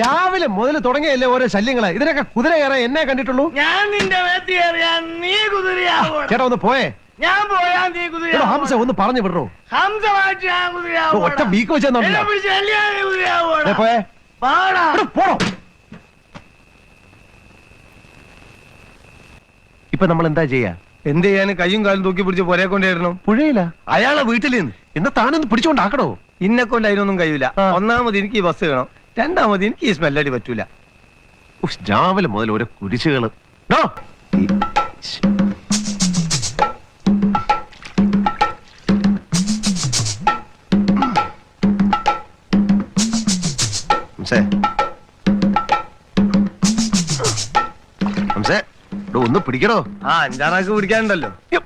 രാവിലെ മുതൽ തുടങ്ങിയല്ലേ ഓരോ ശല്യങ്ങൾ? ഇതിനൊക്കെ കുതിര കയറാൻ എന്നെ കണ്ടിട്ടുള്ളൂ? ഞാൻ നിന്റെ നീ ചേട്ടാ ഒന്ന് പോയേ. ഞാൻ പോയാ നീ കുതിര ഹംസ ഒന്ന് പറഞ്ഞു ഞാൻ ഒറ്റ വീക്ക് വെച്ചെന്നുണ്ടല്ലോ പോയേ. പോടോ. ഇപ്പൊ നമ്മൾ എന്താ ചെയ്യാ? എന്ത് ചെയ്യാൻ കയ്യും കാലും തൂക്കി പിടിച്ച് പുരയെ കൊണ്ടായിരുന്നു പുഴയില്ല അയാളെ വീട്ടിൽ നിന്ന്. എന്നാ താനൊന്ന് പിടിച്ചോണ്ടാക്കണോ ഇന്നെ കൊണ്ട് അതിനൊന്നും കഴിയില്ല ആ. ഒന്നാമത് എനിക്ക് ഈ ബസ് വേണം രണ്ടാമത് എനിക്ക് ഈ സ്മെല്ലടി പറ്റൂല ഉഷ്, രാവിലെ മുതൽ ഓരോ കുരിശുകൾ ഡോ. ഈ- ശ്ശ്. ഹംസേ. ഹംസേ, ഡോ, ഒന്ന് പിടിക്കടോ ആ അഞ്ചാറാക്ക് പിടിക്കാനുണ്ടല്ലോ യ്യോ.